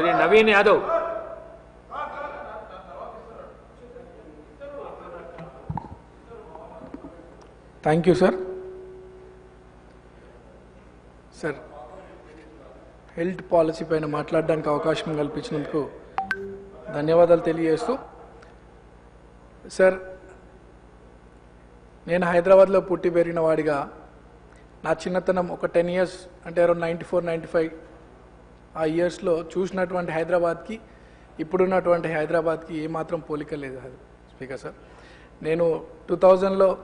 Shri Naveen Yadav. Thank you sir sir health policy పైన మాట్లాడడానికి అవకాశం కల్పించినందుకు ధన్యవాదాలు తెలియజేస్తూ సార్ నేను హైదరాబాద్లో పుట్టి పెరిగిన వాడిగా నా చిన్నతనం ఒక టెన్ ఇయర్స్ అంటే around ninety four ninety five ఆ ఇయర్స్లో చూసినటువంటి హైదరాబాద్కి ఇప్పుడున్నటువంటి హైదరాబాద్కి ఏమాత్రం పోలిక లేదు స్పీకర్ సార్ నేను టూ థౌజండ్లో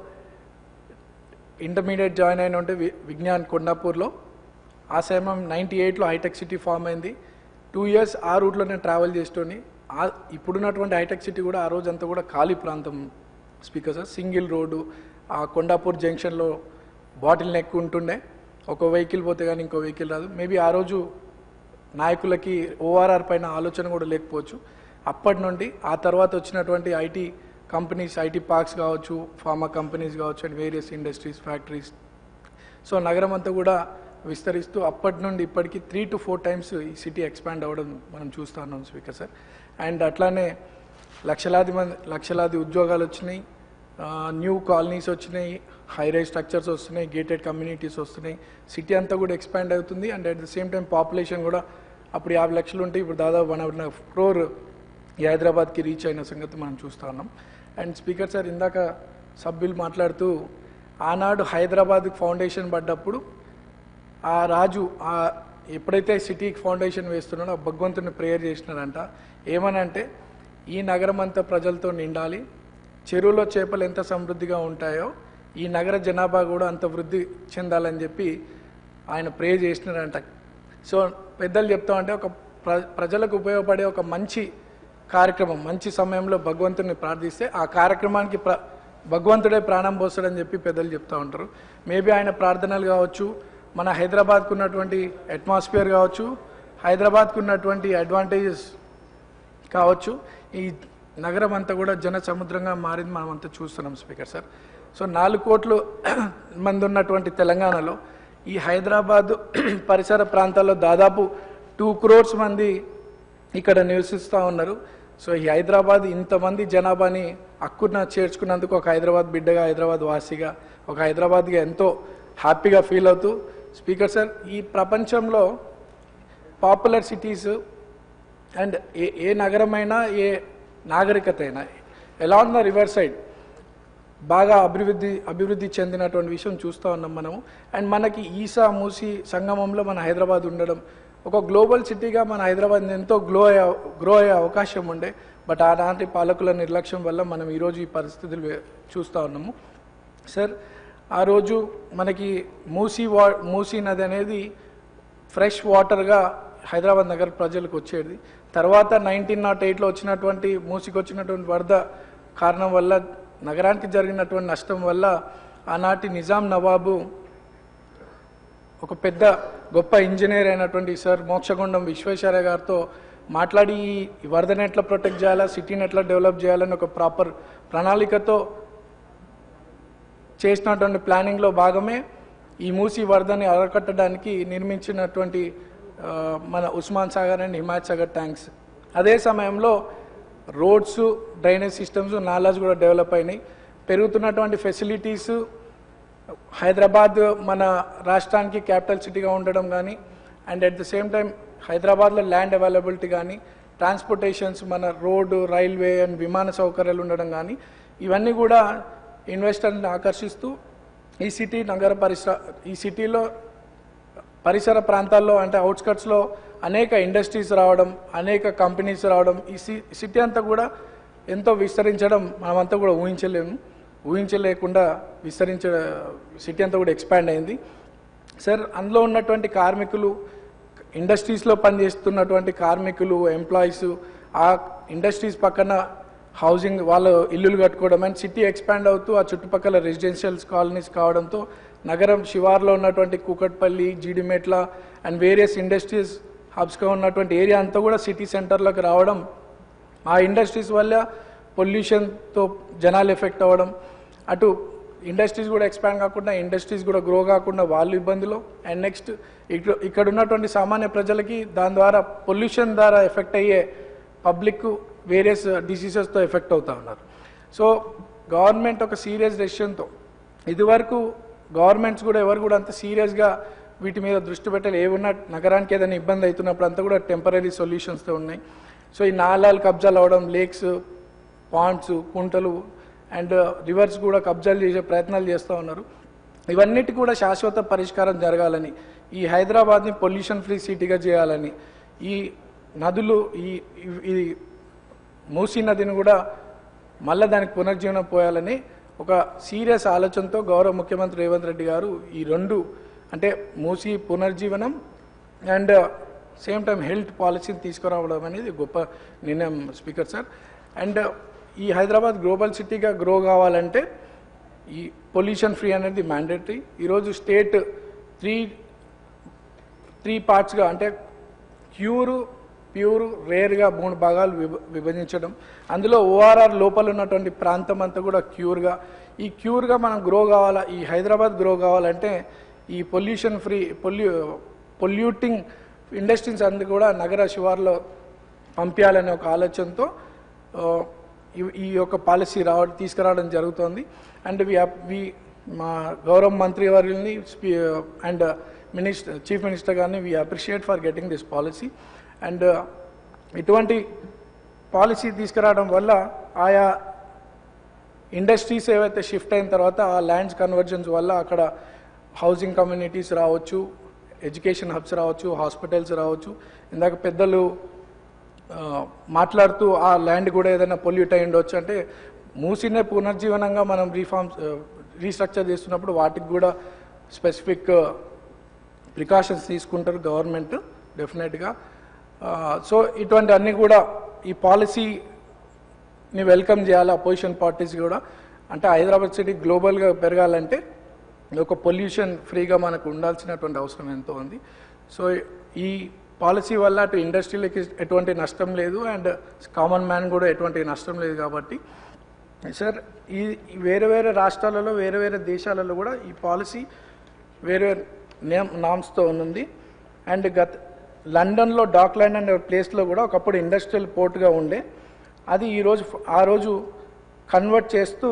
ఇంటర్మీడియట్ జాయిన్ అయిన ఉంటే వి- విజ్ఞాన్ కొండాపూర్లో ఆ సమయం నైంటీ ఎయిట్లో హైటెక్ సిటీ ఫామ్ అయింది. టూ ఇయర్స్ ఆ రూట్లో నేను ట్రావెల్ చేస్తూని ఆ ఇప్పుడున్నటువంటి హైటెక్ సిటీ కూడా ఆ రోజంతా కూడా ఖాళీ ప్రాంతం. స్పీకర్ సార్ సింగిల్ రోడ్డు ఆ కొండాపూర్ జంక్షన్లో బాటిల్ నెక్ ఉంటుండే. ఒక వెహికల్ పోతే కానీ ఇంకో వెహికల్ రాదు. మేబీ ఆ రోజు నాయకులకి ఓఆర్ఆర్ పైన ఆలోచన కూడా లేకపోవచ్చు. అప్పటి నుండి ఆ తర్వాత వచ్చినటువంటి ఐటీ కంపెనీస్ ఐటీ పార్క్స్ కావచ్చు ఫార్మా కంపెనీస్ కావచ్చు and various industries factories. So నగరం అంతా కూడా విస్తరిస్తూ అప్పటి నుండి ఇప్పటికి త్రీ టు ఫోర్ టైమ్స్ ఈ సిటీ ఎక్స్పాండ్ అవ్వడం మనం చూస్తూ ఉన్నాం స్పీకర్ సార్. అండ్ అట్లానే లక్షలాది మంది లక్షలాది ఉద్యోగాలు వచ్చినాయి. న్యూ కాలనీస్ వచ్చినాయి హై రైజ్ స్ట్రక్చర్స్ వస్తున్నాయి గేటెడ్ కమ్యూనిటీస్ వస్తున్నాయి. సిటీ అంతా కూడా ఎక్స్పాండ్ అవుతుంది. And at the same time population కూడా అప్పుడు యాభై లక్షలు ఉంటే ఇప్పుడు దాదాపు వన్ అవర్ క్రోర్ ఈ హైదరాబాద్కి రీచ్ అయిన సంగతి మనం చూస్తూ ఉన్నాం. అండ్ స్పీకర్ సార్ ఇందాక సభ్యులు మాట్లాడుతూ ఆనాడు హైదరాబాద్ ఫౌండేషన్ పడ్డప్పుడు ఆ రాజు ఆ ఎప్పుడైతే సిటీకి ఫౌండేషన్ వేస్తున్నాడో ఆ భగవంతుని ప్రేయర్ చేసినాడంట. ఏమనంటే ఈ నగరం అంతా ప్రజలతో నిండాలి చెరువులో చేపలు ఎంత సమృద్ధిగా ఉంటాయో ఈ నగర జనాభా కూడా అంత వృద్ధి చెందాలని చెప్పి ఆయన ప్రే చేసినారంట సో పెద్దలు చెప్తా అంటే ఒక ప్ర ప్రజలకు ఉపయోగపడే ఒక మంచి కార్యక్రమం మంచి సమయంలో భగవంతుని ప్రార్థిస్తే ఆ కార్యక్రమానికి ప్ర భగవంతుడే ప్రాణం పోస్తాడని చెప్పి పెద్దలు చెప్తూ ఉంటారు. మేబీ ఆయన ప్రార్థనలు కావచ్చు మన హైదరాబాద్కు ఉన్నటువంటి అట్మాస్ఫియర్ కావచ్చు హైదరాబాద్కు ఉన్నటువంటి అడ్వాంటేజెస్ కావచ్చు ఈ నగరం అంతా కూడా జన సముద్రంగా మారింది మనం అంతా చూస్తున్నాం స్పీకర్ సార్. సో నాలుగు కోట్లు మంది ఉన్నటువంటి తెలంగాణలో ఈ హైదరాబాద్ పరిసర ప్రాంతాల్లో దాదాపు టూ క్రోర్స్ మంది ఇక్కడ నివసిస్తూ ఉన్నారు. సో ఈ హైదరాబాద్ ఇంతమంది జనాభాని అక్కున చేర్చుకున్నందుకు ఒక హైదరాబాద్ బిడ్డగా హైదరాబాద్ వాసిగా ఒక హైదరాబాద్గా ఎంతో హ్యాపీగా ఫీల్ అవుతూ స్పీకర్ సార్ ఈ ప్రపంచంలో పాపులర్ సిటీస్ అండ్ ఏ ఏ నగరమైనా ఏ నాగరికత అయినా ఎలా ద రివర్ సైడ్ బాగా అభివృద్ధి అభివృద్ధి చెందినటువంటి విషయం చూస్తూ ఉన్నాం మనము. అండ్ మనకి ఈసా మూసి సంగమంలో మన హైదరాబాద్ ఉండడం ఒక గ్లోబల్ సిటీగా మన హైదరాబాద్ ఎంతో గ్లో అయ్యే గ్రో అయ్యే అవకాశం ఉండే. బట్ ఆనాటి పాలకుల నిర్లక్ష్యం వల్ల మనం ఈరోజు ఈ పరిస్థితులు చూస్తూ ఉన్నాము. సార్ ఆ రోజు మనకి మూసీ వా మూసీ నది అనేది ఫ్రెష్ వాటర్గా హైదరాబాద్ నగర ప్రజలకు వచ్చేది. తర్వాత నైన్టీన్ నాట్ ఎయిట్లో వచ్చినటువంటి మూసికి వచ్చినటువంటి వరద కారణం వల్ల నగరానికి జరిగినటువంటి నష్టం వల్ల ఆనాటి నిజాం నవాబు ఒక పెద్ద గొప్ప ఇంజనీర్ అయినటువంటి సార్ మోక్షగుండం విశ్వేశ్వరయ్య గారితో మాట్లాడి ఈ వరదను ఎట్లా ప్రొటెక్ట్ చేయాలా సిటీని ఎట్లా డెవలప్ చేయాలని ఒక ప్రాపర్ ప్రణాళికతో చేసినటువంటి ప్లానింగ్లో భాగమే ఈ మూసి వరదని అరకట్టడానికి నిర్మించినటువంటి మన ఉస్మాన్ సాగర్ అండ్ హిమాయత్ సాగర్ ట్యాంక్స్ అదే సమయంలో రోడ్స్ డ్రైనేజ్ సిస్టమ్స్ నాలాజ్ కూడా డెవలప్ అయినాయి. పెరుగుతున్నటువంటి ఫెసిలిటీస్ హైదరాబాద్ మన రాష్ట్రానికి క్యాపిటల్ సిటీగా ఉండడం కానీ and at the same time హైదరాబాద్లో ల్యాండ్ అవైలబిలిటీ కానీ ట్రాన్స్పోర్టేషన్స్ మన రోడ్డు రైల్వే అండ్ విమాన సౌకర్యాలు ఉండడం కానీ ఇవన్నీ కూడా ఇన్వెస్టర్ని ఆకర్షిస్తూ ఈ సిటీ నగర పరిసర ఈ సిటీలో పరిసర ప్రాంతాల్లో అంటే అవుట్స్కట్స్లో అనేక ఇండస్ట్రీస్ రావడం అనేక కంపెనీస్ రావడం ఈ సిటీ అంతా కూడా ఎంతో విస్తరించడం మనమంతా కూడా ఊహించలేము. ఊహించలేకుండా విస్తరించ సిటీ అంతా కూడా ఎక్స్పాండ్ అయింది. సార్ అందులో ఉన్నటువంటి కార్మికులు ఇండస్ట్రీస్లో పనిచేస్తున్నటువంటి కార్మికులు ఎంప్లాయీస్ ఆ ఇండస్ట్రీస్ పక్కన హౌసింగ్ వాళ్ళు ఇల్లులు కట్టుకోవడం అండ్ సిటీ ఎక్స్పాండ్ అవుతూ ఆ చుట్టుపక్కల రెసిడెన్షియల్స్ కాలనీస్ కావడంతో నగరం శివార్లో ఉన్నటువంటి Kukatpally Jeedimetla and various industries హబ్స్గా ఉన్నటువంటి ఏరియా అంతా కూడా సిటీ సెంటర్లోకి రావడం ఆ ఇండస్ట్రీస్ వల్ల పొల్యూషన్తో జనాలు ఎఫెక్ట్ అవ్వడం అటు ఇండస్ట్రీస్ కూడా ఎక్స్పాండ్ కాకుండా ఇండస్ట్రీస్ కూడా గ్రో కాకుండా వాళ్ళు ఇబ్బందులు అండ్ నెక్స్ట్ ఇక్కడ ఇక్కడ ఉన్నటువంటి సామాన్య ప్రజలకి దాని ద్వారా పొల్యూషన్ ద్వారా ఎఫెక్ట్ అయ్యే పబ్లిక్ వేరియస్ డిసీజెస్తో ఎఫెక్ట్ అవుతూ ఉన్నారు. సో గవర్నమెంట్ ఒక సీరియస్ డెసిషన్తో ఇదివరకు గవర్నమెంట్స్ కూడా ఎవరు కూడా అంత సీరియస్గా వీటి మీద దృష్టి పెట్టాలి. ఏమున్నా నగరానికి ఏదైనా ఇబ్బంది అవుతున్నప్పుడు అంతా కూడా టెంపరీ సొల్యూషన్స్తో ఉన్నాయి. సో ఈ నాలాలు కబ్జాలు అవడం లేక్స్ పాండ్స్ కుంటలు అండ్ రివర్స్ కూడా కబ్జాలు చేసే ప్రయత్నాలు చేస్తూ ఉన్నారు. ఇవన్నిటి కూడా శాశ్వత పరిష్కారం జరగాలని ఈ హైదరాబాద్ని పొల్యూషన్ ఫ్రీ సిటీగా చేయాలని ఈ నదులు ఈ ఈ- మూసీ నదిని కూడా మళ్ళీ దానికి పునర్జీవనం పోయాలని ఒక సీరియస్ ఆలోచనతో గౌరవ ముఖ్యమంత్రి రేవంత్ రెడ్డి గారు ఈ రెండు అంటే మూసి పునర్జీవనం అండ్ సేమ్ టైం హెల్త్ పాలసీని తీసుకురావడం అనేది గొప్ప నిర్ణయం స్పీకర్ సార్. అండ్ ఈ హైదరాబాద్ గ్లోబల్ సిటీగా గ్రో కావాలంటే ఈ పొల్యూషన్ ఫ్రీ అనేది మ్యాండేటరీ. ఈరోజు స్టేట్ త్రీ త్రీ పార్ట్స్గా అంటే క్యూరు ప్యూర్ రేర్గా మూడు భాగాలు విభ విభజించడం. అందులో ఓఆర్ఆర్ లోపల ఉన్నటువంటి ప్రాంతం అంతా కూడా క్యూర్గా. ఈ క్యూర్గా మనం గ్రో కావాలా ఈ హైదరాబాద్ గ్రో కావాలంటే ఈ పొల్యూషన్ ఫ్రీ పొల్యూ పొల్యూటింగ్ ఇండస్ట్రీస్ అందు కూడా నగర శివార్లో పంపించాలనే ఒక ఆలోచనతో ఈ- యొక్క పాలసీ రావ తీసుకురావడం జరుగుతోంది. అండ్ వి వి మా గౌరవ మంత్రి వారిని అండ్ మినిస్టర్ చీఫ్ మినిస్టర్ గారిని we appreciate for getting this policy and ఇటువంటి పాలసీ తీసుకురావడం వల్ల ఆయా ఇండస్ట్రీస్ ఏవైతే షిఫ్ట్ అయిన తర్వాత ఆ ల్యాండ్స్ కన్వర్జన్స్ వల్ల అక్కడ హౌసింగ్ కమ్యూనిటీస్ రావచ్చు ఎడ్యుకేషన్ హబ్స్ రావచ్చు హాస్పిటల్స్ రావచ్చు. ఇందాక పెద్దలు మాట్లాడుతూ ఆ ల్యాండ్ కూడా ఏదైనా పొల్యూట్ అయి ఉండొచ్చు అంటే మూసినే పునర్జీవనంగా మనం రీఫార్మ్స్ రీస్ట్రక్చర్ చేస్తున్నప్పుడు వాటికి కూడా స్పెసిఫిక్ ప్రికాషన్స్ తీసుకుంటారు గవర్నమెంట్ డెఫినెట్గా. సో ఇటువంటి అన్ని కూడా ఈ పాలసీని వెల్కమ్ చేయాలి అపోజిషన్ పార్టీస్ కూడా. అంటే హైదరాబాద్ సిటీ గ్లోబల్గా పెరగాలంటే ఒక పొల్యూషన్ ఫ్రీగా మనకు ఉండాల్సినటువంటి అవసరం ఎంతో ఉంది. సో ఈ పాలసీ వల్ల అటు ఇండస్ట్రీలకి ఎటువంటి నష్టం లేదు అండ్ కామన్ మ్యాన్ కూడా ఎటువంటి నష్టం లేదు కాబట్టి. సార్ ఈ వేరే వేరే రాష్ట్రాలలో వేరే వేరే దేశాలలో కూడా ఈ పాలసీ వేరే నేమ్ నామ్స్తో ఉంది. అండ్ గత లండన్లో డాక్లాండ్ అనే ప్లేస్లో కూడా ఒకప్పుడు ఇండస్ట్రియల్ పోర్ట్గా ఉండే. అది ఈరోజు ఆ రోజు కన్వర్ట్ చేస్తూ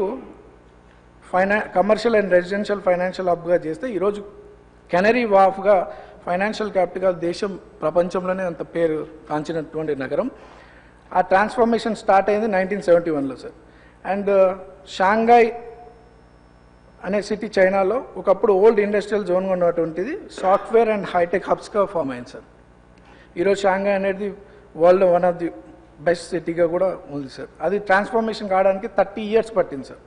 ఫైనా కమర్షియల్ అండ్ రెసిడెన్షియల్ ఫైనాన్షియల్ హబ్గా చేస్తే ఈరోజు కెనరీ వాఫ్గా ఫైనాన్షియల్ క్యాపిటల్ దేశం ప్రపంచంలోనే అంత పేరు కాంచినటువంటి నగరం. ఆ ట్రాన్స్ఫర్మేషన్ స్టార్ట్ అయింది నైన్టీన్ సెవెంటీ వన్లో సార్ అండ్ షాంఘాయ్ అనే సిటీ చైనాలో ఒకప్పుడు ఓల్డ్ ఇండస్ట్రియల్ జోన్గా ఉన్నటువంటిది సాఫ్ట్వేర్ అండ్ హైటెక్ హబ్స్గా ఫామ్ అయింది సార్ ఈరోజు షాంఘాయ్ అనేది world one of the best సిటీగా కూడా ఉంది సార్ అది ట్రాన్స్ఫర్మేషన్ కావడానికి థర్టీ ఇయర్స్ పట్టింది సార్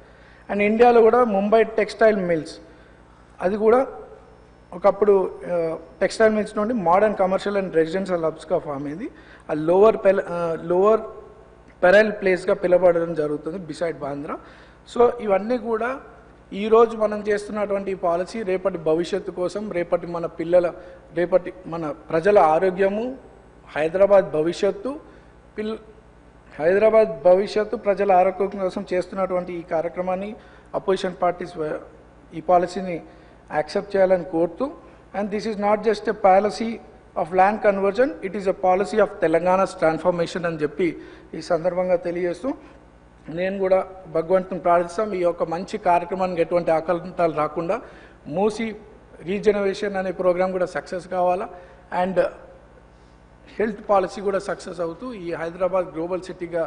అండ్ ఇండియాలో కూడా ముంబై టెక్స్టైల్ మిల్స్. అది కూడా ఒకప్పుడు టెక్స్టైల్ మిల్స్ నుండి మోడర్న్ కమర్షియల్ అండ్ రెసిడెన్షియల్ హబ్స్గా ఫామ్ అయింది. ఆ లోవర్ పెల లోవర్ పెరైల్ ప్లేస్గా పిలబడడం జరుగుతుంది బిసైడ్ బాంద్రా. సో ఇవన్నీ కూడా ఈరోజు మనం చేస్తున్నటువంటి ఈ పాలసీ రేపటి భవిష్యత్తు కోసం రేపటి మన పిల్లల రేపటి మన ప్రజల ఆరోగ్యము హైదరాబాద్ భవిష్యత్తు పిల్ హైదరాబాద్ భవిష్యత్తు ప్రజల ఆరోగ్యం కోసం చేస్తున్నటువంటి ఈ కార్యక్రమాన్ని అపోజిషన్ పార్టీస్ ఈ పాలసీని యాక్సెప్ట్ చేయాలని కోరుతూ and this is not just a policy of land conversion it is a policy of Telangana's transformation అని చెప్పి ఈ సందర్భంగా తెలియజేస్తూ నేను కూడా భగవంతుని ప్రార్థిస్తాం ఈ యొక్క మంచి కార్యక్రమానికి ఎటువంటి ఆకలింతాలు రాకుండా మూసి రీజనరేషన్ అనే ప్రోగ్రామ్ కూడా సక్సెస్ కావాలా అండ్ హెల్త్ పాలసీ కూడా సక్సెస్ అవుతూ ఈ హైదరాబాద్ గ్లోబల్ సిటీగా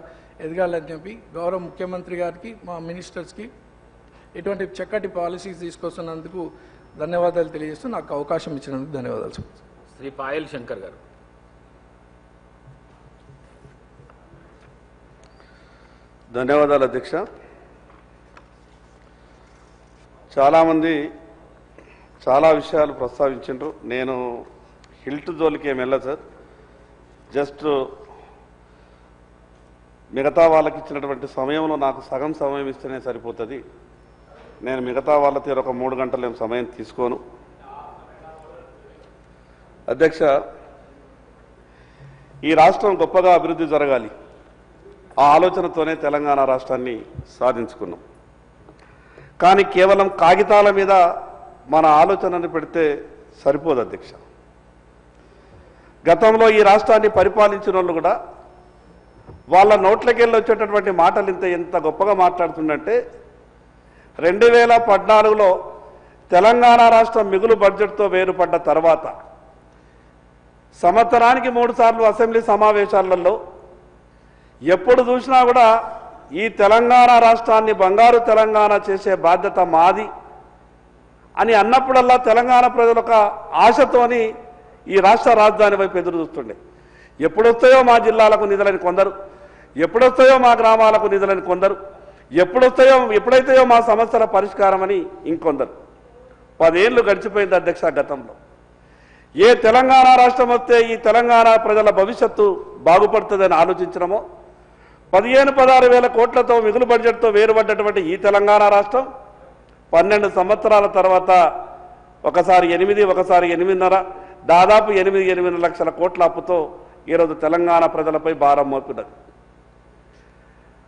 ఎదగాలని చెప్పి గౌరవ ముఖ్యమంత్రి గారికి మా మినిస్టర్స్కి ఇటువంటి చక్కటి పాలసీస్ తీసుకొస్తున్నందుకు ధన్యవాదాలు తెలియజేస్తూ నాకు అవకాశం ఇచ్చినందుకు ధన్యవాదాలు శ్రీ పాయల్ శంకర్ గారు. ధన్యవాదాలు అధ్యక్ష. చాలామంది చాలా విషయాలు ప్రస్తావించారు నేను హిల్ట్ జోలికి ఏమి వెళ్ళదు సార్. జస్ట్ మిగతా వాళ్ళకి ఇచ్చినటువంటి సమయంలో నాకు సగం సమయం ఇస్తేనే సరిపోతుంది. నేను మిగతా వాళ్ళ తీరు ఒక మూడు గంటలు నేను సమయం తీసుకోను. అధ్యక్ష ఈ రాష్ట్రం గొప్పగా అభివృద్ధి జరగాలి. ఆ ఆలోచనతోనే తెలంగాణ రాష్ట్రాన్ని సాధించుకున్నాం. కానీ కేవలం కాగితాల మీద మన ఆలోచనను పెడితే సరిపోదు అధ్యక్ష. గతంలో ఈ రాష్ట్రాన్ని పరిపాలించిన వాళ్ళు కూడా వాళ్ళ నోట్లకెళ్ళి వచ్చేటటువంటి మాటలు ఇంత ఎంత గొప్పగా మాట్లాడుతుందంటే రెండు వేల పద్నాలుగులో తెలంగాణ రాష్ట్రం మిగులు బడ్జెట్తో వేరుపడ్డ తర్వాత సంవత్సరానికి మూడు సార్లు అసెంబ్లీ సమావేశాలలో ఎప్పుడు చూసినా కూడా ఈ తెలంగాణ రాష్ట్రాన్ని బంగారు తెలంగాణ చేసే బాధ్యత మాది అని అన్నప్పుడల్లా తెలంగాణ ప్రజలు ఒక ఆశతోని ఈ రాష్ట్ర రాజధాని వైపు ఎదురు చూస్తుండే. ఎప్పుడొస్తాయో మా జిల్లాలకు నిధులని కొందరు ఎప్పుడొస్తాయో మా గ్రామాలకు నిధులని కొందరు ఎప్పుడొస్తాయో ఎప్పుడైతాయో మా సమస్యల పరిష్కారం అని ఇంకొందరు. పదేళ్ళు గడిచిపోయింది అధ్యక్ష గతంలో. ఏ తెలంగాణ రాష్ట్రం వస్తే ఈ తెలంగాణ ప్రజల భవిష్యత్తు బాగుపడుతుందని ఆలోచించడమో పదిహేను పదహారు వేల కోట్లతో మిగులు బడ్జెట్తో వేరుపడ్డటువంటి ఈ తెలంగాణ రాష్ట్రం పన్నెండు సంవత్సరాల తర్వాత ఒకసారి ఎనిమిది ఒకసారి ఎనిమిదిన్నర దాదాపు ఎనిమిది ఎనిమిది లక్షల కోట్ల అప్పుతో ఈరోజు తెలంగాణ ప్రజలపై భారం మోపినది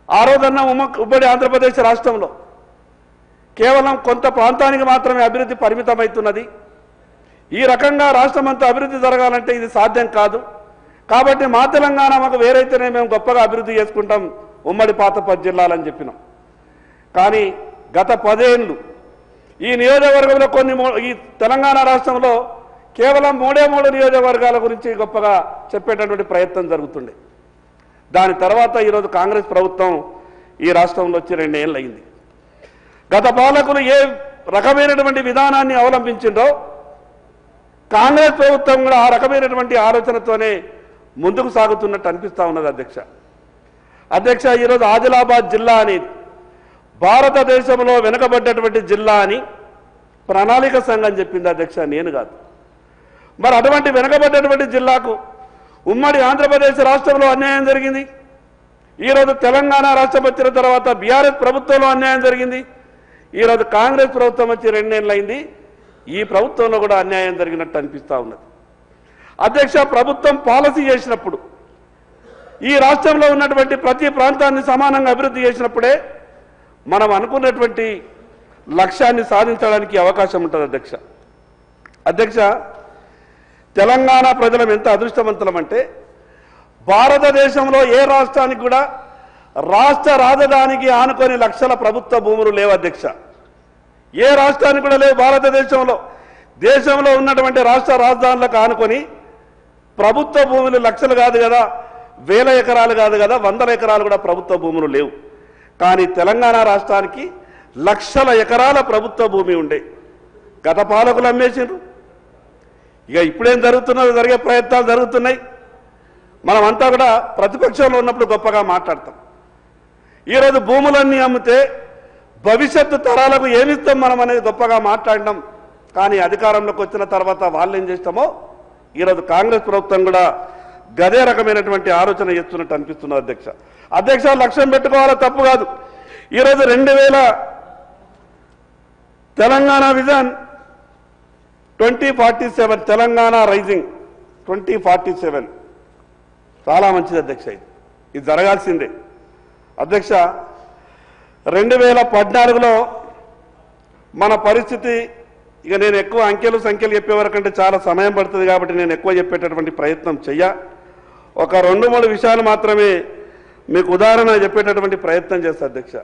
ఆ రోజన్న ఉమ్మ ఉమ్మడి ఆంధ్రప్రదేశ్ రాష్ట్రంలో కేవలం కొంత ప్రాంతానికి మాత్రమే అభివృద్ధి పరిమితమవుతున్నది. ఈ రకంగా రాష్ట్రం అంతా అభివృద్ధి జరగాలంటే ఇది సాధ్యం కాదు. కాబట్టి మా తెలంగాణ మాకు వేరైతేనే మేము గొప్పగా అభివృద్ధి చేసుకుంటాం ఉమ్మడి పాత జిల్లాలని చెప్పినాం. కానీ గత పదేళ్ళు ఈ నియోజకవర్గంలో కొన్ని ఈ తెలంగాణ రాష్ట్రంలో కేవలం మూడే మూడు నియోజకవర్గాల గురించి గొప్పగా చెప్పేటటువంటి ప్రయత్నం జరుగుతుండే. దాని తర్వాత ఈరోజు కాంగ్రెస్ ప్రభుత్వం ఈ రాష్ట్రంలో వచ్చి రెండేళ్ళు అయింది గత పాలకులు ఏ రకమైనటువంటి విధానాన్ని అవలంబించిండో కాంగ్రెస్ ప్రభుత్వం కూడా ఆ రకమైనటువంటి ఆలోచనతోనే ముందుకు సాగుతున్నట్టు అనిపిస్తా ఉన్నది అధ్యక్ష. అధ్యక్ష ఈరోజు ఆదిలాబాద్ జిల్లా అని భారతదేశంలో వెనుకబడ్డటువంటి జిల్లా అని ప్రణాళిక సంఘం చెప్పింది అధ్యక్ష నేను కాదు. మరి అటువంటి వెనుకబడ్డటువంటి జిల్లాకు ఉమ్మడి ఆంధ్రప్రదేశ్ రాష్ట్రంలో అన్యాయం జరిగింది. ఈరోజు తెలంగాణ రాష్ట్రం వచ్చిన తర్వాత బీఆర్ఎస్ ప్రభుత్వంలో అన్యాయం జరిగింది. ఈరోజు కాంగ్రెస్ ప్రభుత్వం వచ్చి రెండేళ్ళు అయింది ఈ ప్రభుత్వంలో కూడా అన్యాయం జరిగినట్టు అనిపిస్తూ ఉన్నది. అధ్యక్ష ప్రభుత్వం పాలసీ చేసినప్పుడు ఈ రాష్ట్రంలో ఉన్నటువంటి ప్రతి ప్రాంతాన్ని సమానంగా అభివృద్ధి చేసినప్పుడే మనం అనుకున్నటువంటి లక్ష్యాన్ని సాధించడానికి అవకాశం ఉంటుంది అధ్యక్ష. అధ్యక్ష తెలంగాణ ప్రజలం ఎంత అదృష్టవంతులమంటే భారతదేశంలో ఏ రాష్ట్రానికి కూడా రాష్ట్ర రాజధానికి ఆనుకొని లక్షల ప్రభుత్వ భూములు లేవు అధ్యక్ష. ఏ రాష్ట్రానికి కూడా లేవు భారతదేశంలో. దేశంలో ఉన్నటువంటి రాష్ట్ర రాజధానులకు ఆనుకొని ప్రభుత్వ భూములు లక్షలు కాదు కదా వేల ఎకరాలు కాదు కదా వందల ఎకరాలు కూడా ప్రభుత్వ భూములు లేవు. కానీ తెలంగాణ రాష్ట్రానికి లక్షల ఎకరాల ప్రభుత్వ భూమి ఉండే. గత పాలకులు అమ్మేసిండ్రు. ఇక ఇప్పుడేం జరుగుతున్నదో జరిగే ప్రయత్నాలు జరుగుతున్నాయి. మనం అంతా కూడా ప్రతిపక్షంలో ఉన్నప్పుడు గొప్పగా మాట్లాడతాం. ఈరోజు భూములన్నీ అమ్మితే భవిష్యత్తు తరాలకు ఏమిస్తాం మనం అనేది గొప్పగా మాట్లాడినాం. కానీ అధికారంలోకి వచ్చిన తర్వాత వాళ్ళు ఏం చేస్తామో ఈరోజు కాంగ్రెస్ ప్రభుత్వం కూడా గదే రకమైనటువంటి ఆలోచన చేస్తున్నట్టు అనిపిస్తున్నది అధ్యక్ష. అధ్యక్ష లక్ష్యం పెట్టుకోవాలో తప్పు కాదు. ఈరోజు రెండు వేల Telangana vision twenty forty seven Telangana rising. Twenty forty seven. చాలా మంచిది అధ్యక్ష ఇది. ఇది జరగాల్సిందే. అధ్యక్ష రెండు వేల పద్నాలుగులో మన పరిస్థితి ఇక నేను ఎక్కువ అంకెలు సంఖ్యలు చెప్పే వరకంటే చాలా సమయం పడుతుంది కాబట్టి నేను ఎక్కువ చెప్పేటటువంటి ప్రయత్నం చెయ్య. ఒక రెండు మూడు విషయాలు మాత్రమే మీకు ఉదాహరణ చెప్పేటటువంటి ప్రయత్నం చేస్తా అధ్యక్ష.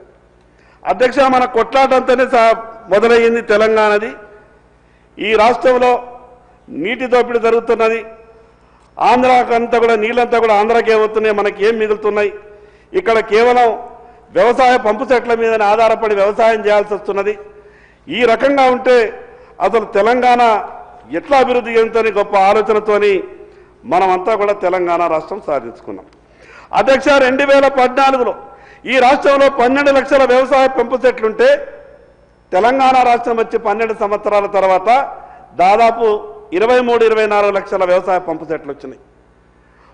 అధ్యక్ష మన కొట్లాటంతోనే సా మొదలయ్యింది తెలంగాణది. ఈ రాష్ట్రంలో నీటి దోపిడీ జరుగుతున్నది. ఆంధ్రాకంతా కూడా నీళ్ళంతా కూడా ఆంధ్రాకే వస్తున్నాయి. మనకి ఏం మిగులుతున్నాయి? ఇక్కడ కేవలం వ్యవసాయ పంపు సెట్ల మీదనే ఆధారపడి వ్యవసాయం చేయాల్సి వస్తున్నది. ఈ రకంగా ఉంటే అసలు తెలంగాణ ఎట్లా అభివృద్ధి చెందుతుంది గొప్ప ఆలోచనతోని మనమంతా కూడా తెలంగాణ రాష్ట్రం సాధించుకున్నాం. అధ్యక్ష రెండు వేల పద్నాలుగులో ఈ రాష్ట్రంలో పన్నెండు లక్షల వ్యవసాయ పంపు సెట్లుంటే తెలంగాణ రాష్ట్రం వచ్చి పన్నెండు సంవత్సరాల తర్వాత దాదాపు ఇరవై మూడు ఇరవై నాలుగు లక్షల వ్యవసాయ పంపు సెట్లు వచ్చినాయి.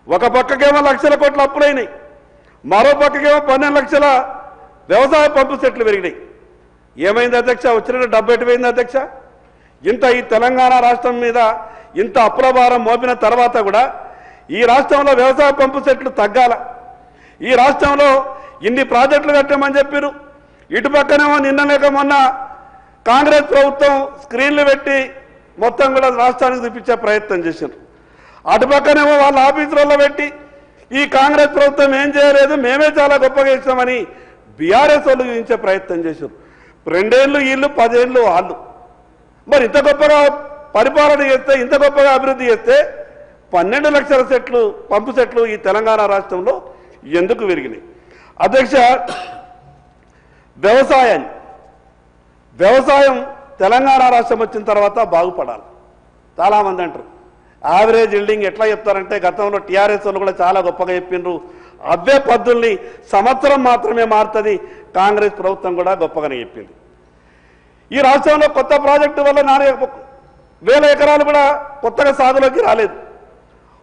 ఒక పక్కకేమో లక్షల కోట్ల అప్పులైనాయి. మరో పక్కకేమో పన్నెండు లక్షల వ్యవసాయ పంపు సెట్లు పెరిగినాయి. ఏమైంది అధ్యక్ష? వచ్చిన డబ్బు ఎటుపోయింది అధ్యక్ష? ఇంత ఈ తెలంగాణ రాష్ట్రం మీద ఇంత అప్పుల భారం మోపిన తర్వాత కూడా ఈ రాష్ట్రంలో వ్యవసాయ పంపు సెట్లు తగ్గాల. ఈ రాష్ట్రంలో ఇన్ని ప్రాజెక్టులు కట్టామని చెప్పారు ఇటు పక్కనేమో నిన్న లేక మొన్న కాంగ్రెస్ ప్రభుత్వం స్క్రీన్లు పెట్టి మొత్తం కూడా రాష్ట్రానికి చూపించే ప్రయత్నం చేశారు అటుపక్కనేమో వాళ్ళ ఆఫీసులలో పెట్టి ఈ కాంగ్రెస్ ప్రభుత్వం ఏం చేయలేదు మేమే చాలా గొప్పగా ఇస్తామని బీఆర్ఎస్ వాళ్ళు చూపించే ప్రయత్నం చేశారు రెండేళ్ళు వీళ్ళు పదేళ్ళు వాళ్ళు. మరి ఇంత గొప్పగా పరిపాలన చేస్తే ఇంత గొప్పగా అభివృద్ధి చేస్తే పన్నెండు లక్షల సెట్లు పంపు సెట్లు ఈ తెలంగాణ రాష్ట్రంలో ఎందుకు విరిగినాయి? అధ్యక్ష వ్యవసాయాన్ని వ్యవసాయం తెలంగాణ రాష్ట్రం వచ్చిన తర్వాత బాగుపడాలి. చాలామంది అంటారు. యావరేజ్ బిల్డింగ్ ఎట్లా చెప్తారంటే గతంలో టీఆర్ఎస్ వాళ్ళు కూడా చాలా గొప్పగా చెప్పిండ్రు. అవే పద్ధతుల్ని సంవత్సరం మాత్రమే మారుతుంది. కాంగ్రెస్ ప్రభుత్వం కూడా గొప్పగానే చెప్పింది. ఈ రాష్ట్రంలో కొత్త ప్రాజెక్టు వల్ల నాలుగు వేల ఎకరాలు కూడా కొత్తగా సాగులోకి రాలేదు.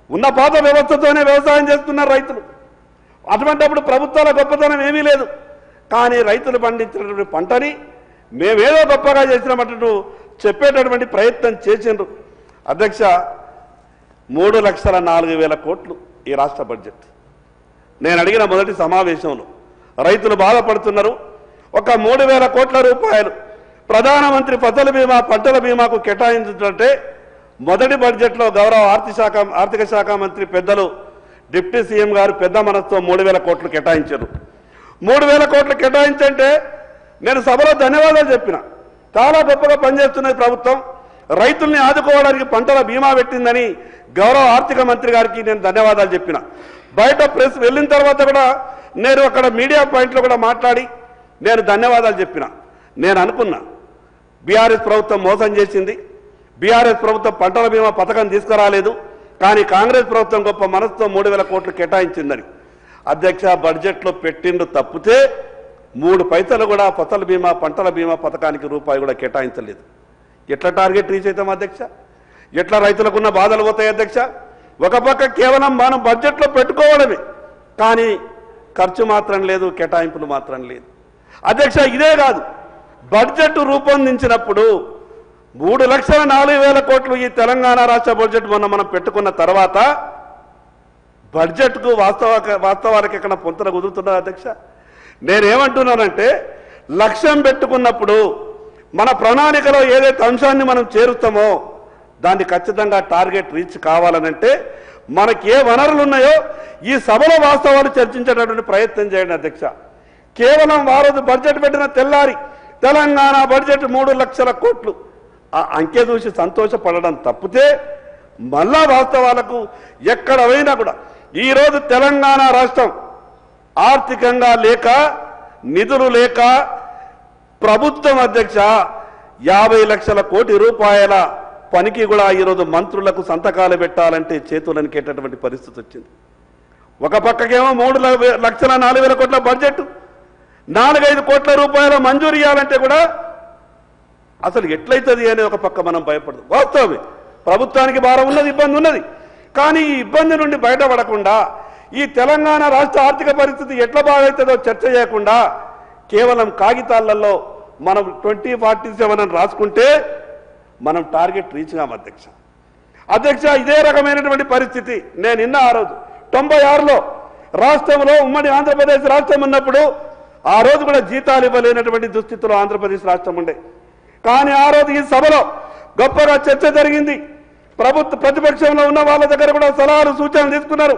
ఉన్న పాత వ్యవస్థతోనే వ్యవసాయం చేస్తున్నారు రైతులు. అటువంటిప్పుడు ప్రభుత్వాల గొప్పతనం ఏమీ లేదు. కానీ రైతులు పండించినటువంటి పంటని మేమేదో గొప్పగా చేసినామంటూ చెప్పేటటువంటి ప్రయత్నం చేసిండ్రు. అధ్యక్ష మూడు లక్షల నాలుగు వేల కోట్లు ఈ రాష్ట్ర బడ్జెట్. నేను అడిగిన మొదటి సమావేశంలో రైతులు బాధపడుతున్నారు. ఒక మూడు వేల కోట్ల రూపాయలు ప్రధానమంత్రి ఫసల్ బీమా పంటల బీమాకు కేటాయించుంటే మొదటి బడ్జెట్లో గౌరవ ఆర్థిక శాఖ ఆర్థిక శాఖ మంత్రి పెద్దలు డిప్యూటీ సీఎం గారు పెద్ద మనసుతో మూడు వేల కోట్లు కేటాయించారు. మూడు వేల కోట్లు కేటాయించంటే నేను సభలో ధన్యవాదాలు చెప్పిన. చాలా గొప్పగా పనిచేస్తున్నది ప్రభుత్వం రైతుల్ని ఆదుకోవడానికి పంటల బీమా పెట్టిందని గౌరవ ఆర్థిక మంత్రి గారికి నేను ధన్యవాదాలు చెప్పిన. బయట ప్రెస్ వెళ్ళిన తర్వాత కూడా నేను అక్కడ మీడియా పాయింట్లో కూడా మాట్లాడి నేను ధన్యవాదాలు చెప్పిన. నేను అనుకున్నా బీఆర్ఎస్ ప్రభుత్వం మోసం చేసింది బీఆర్ఎస్ ప్రభుత్వం పంటల బీమా పథకం తీసుకురాలేదు కానీ కాంగ్రెస్ ప్రభుత్వం గొప్ప మనసుతో మూడు వేల కోట్లు కేటాయించిందని. అధ్యక్ష బడ్జెట్లో పెట్టిండు తప్పితే మూడు పైసలు కూడా ఫసల్ బీమా పంటల బీమా పథకానికి రూపాయి కూడా కేటాయించలేదు. ఎట్లా టార్గెట్ రీచ్ అవుతాం అధ్యక్ష? ఎట్లా రైతులకున్న బాధలు పోతాయి అధ్యక్ష? ఒక పక్క కేవలం మనం బడ్జెట్లో పెట్టుకోవడమే కానీ ఖర్చు మాత్రం లేదు కేటాయింపులు మాత్రం లేదు. అధ్యక్ష ఇదే కాదు. బడ్జెట్ రూపొందించినప్పుడు మూడు లక్షల నాలుగు వేల కోట్లు ఈ తెలంగాణ రాష్ట్ర బడ్జెట్ మొన్న మనం పెట్టుకున్న తర్వాత బడ్జెట్కు వాస్తవ వాస్తవానికి ఎక్కడ పొంతన కుదురుతున్నారు అధ్యక్ష? నేనేమంటున్నానంటే లక్ష్యం పెట్టుకున్నప్పుడు మన ప్రణాళికలో ఏదైతే అంశాన్ని మనం చేరుతామో దాన్ని ఖచ్చితంగా టార్గెట్ రీచ్ కావాలనంటే మనకి ఏ వనరులు ఉన్నాయో ఈ సభలో వాస్తవాలు చర్చించేటటువంటి ప్రయత్నం చేయండి అధ్యక్ష. కేవలం వారు బడ్జెట్ పెట్టిన తెల్లారి తెలంగాణ బడ్జెట్ మూడు లక్షల కోట్లు. ఆ అంకె చూసి సంతోషపడడం తప్పితే మళ్ళా వాస్తవాలకు ఎక్కడ పోయినా కూడా ఈరోజు తెలంగాణ రాష్ట్రం ఆర్థికంగా లేక నిధులు లేక ప్రభుత్వం అధ్యక్ష యాభై లక్షల కోటి రూపాయల పనికి కూడా ఈరోజు మంత్రులకు సంతకాలు పెట్టాలంటే చేతులనికేటటువంటి పరిస్థితి వచ్చింది. ఒక పక్కకేమో మూడు ల- లక్షల నాలుగు వేల కోట్ల బడ్జెట్ నాలుగైదు కోట్ల రూపాయల మంజూరు ఇవ్వాలంటే కూడా అసలు ఎట్లయితుంది అనే ఒక పక్క మనం భయపడదు. వాస్తవమే. ప్రభుత్వానికి భారం ఉన్నది ఇబ్బంది ఉన్నది. కానీ ఈ ఇబ్బంది నుండి బయటపడకుండా ఈ తెలంగాణ రాష్ట్ర ఆర్థిక పరిస్థితి ఎట్లా బాగవుతుందో చర్చ చేయకుండా కేవలం కాగితాలలో మనం ట్వంటీ ఫార్టీ సెవెన్ అని రాసుకుంటే మనం టార్గెట్ రీచ్ కాం అధ్యక్ష. అధ్యక్ష ఇదే రకమైనటువంటి పరిస్థితి నేను నిన్న ఆ రోజు తొంభై ఆరులో రాష్ట్రంలో ఉమ్మడి ఆంధ్రప్రదేశ్ రాష్ట్రం ఉన్నప్పుడు ఆ రోజు కూడా జీతాలు ఇవ్వలేనటువంటి దుస్థితిలో ఆంధ్రప్రదేశ్ రాష్ట్రం ఉండే. కానీ ఆ రోజు ఈ సభలో గొప్పగా చర్చ జరిగింది. ప్రభుత్వ ప్రతిపక్షంలో ఉన్న వాళ్ళ దగ్గర కూడా సలహాలు సూచనలు తీసుకున్నారు.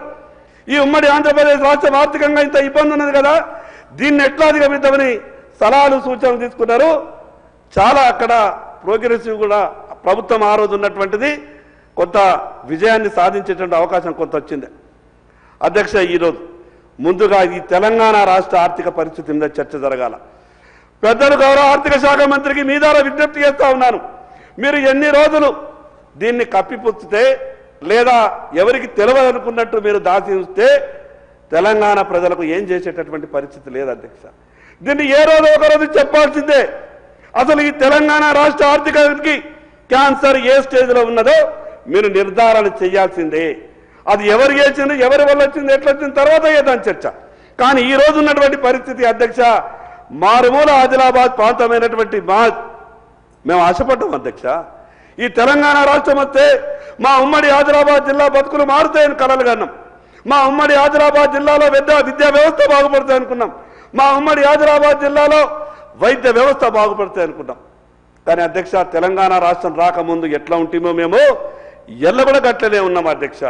ఈ ఉమ్మడి ఆంధ్రప్రదేశ్ రాష్ట్రం ఆర్థికంగా ఇంత ఇబ్బంది ఉన్నది కదా దీన్ని ఎట్లా అధిగమిద్దామని సలహాలు సూచనలు తీసుకున్నారు. చాలా అక్కడ ప్రోగ్రెసివ్ కూడా ప్రభుత్వం ఆ రోజు ఉన్నటువంటిది కొంత విజయాన్ని సాధించేటువంటి అవకాశం కొంత వచ్చింది. అధ్యక్ష ఈరోజు ముందుగా ఈ తెలంగాణ రాష్ట్ర ఆర్థిక పరిస్థితి మీద చర్చ జరగాల. పెద్దలు గౌరవ ఆర్థిక శాఖ మంత్రికి మీ ద్వారా విజ్ఞప్తి చేస్తా ఉన్నాను. మీరు ఎన్ని రోజులు దీన్ని కప్పిపుచ్చితే లేదా ఎవరికి తెలియదనుకున్నట్టు మీరు దాచి ఉంచితే తెలంగాణ ప్రజలకు ఏం చేసేటటువంటి పరిస్థితి లేదు అధ్యక్ష. దీన్ని ఏ రోజు ఒక రోజు చెప్పాల్సిందే. అసలు ఈ తెలంగాణ రాష్ట్ర ఆర్థికానికి క్యాన్సర్ ఏ స్టేజ్లో ఉన్నదో మీరు నిర్ధారణ చేయాల్సిందే. అది ఎవరు చేసింది ఎవరి వల్ల వచ్చింది ఎట్లా వచ్చింది తర్వాత ఏదని చర్చ. కానీ ఈ రోజు ఉన్నటువంటి పరిస్థితి అధ్యక్ష మారుమూల ఆదిలాబాద్ ప్రాంతమైనటువంటి మా మేము ఆశపడ్డాం అధ్యక్ష. ఈ తెలంగాణ రాష్ట్రం వస్తే మా ఉమ్మడి ఆదిలాబాద్ జిల్లా బతుకులు మారుతాయని కలలు కన్నాం. మా ఉమ్మడి ఆదిలాబాద్ జిల్లాలో విద్యా విద్యా వ్యవస్థ బాగుపడుతాయి అనుకున్నాం. మా ఉమ్మడి ఆదిలాబాద్ జిల్లాలో వైద్య వ్యవస్థ బాగుపడతాయి అనుకున్నాం. కానీ అధ్యక్ష తెలంగాణ రాష్ట్రం రాకముందు ఎట్లా ఉంటుందో మేము ఎల్ల కూడా గట్లనే ఉన్నాం అధ్యక్ష.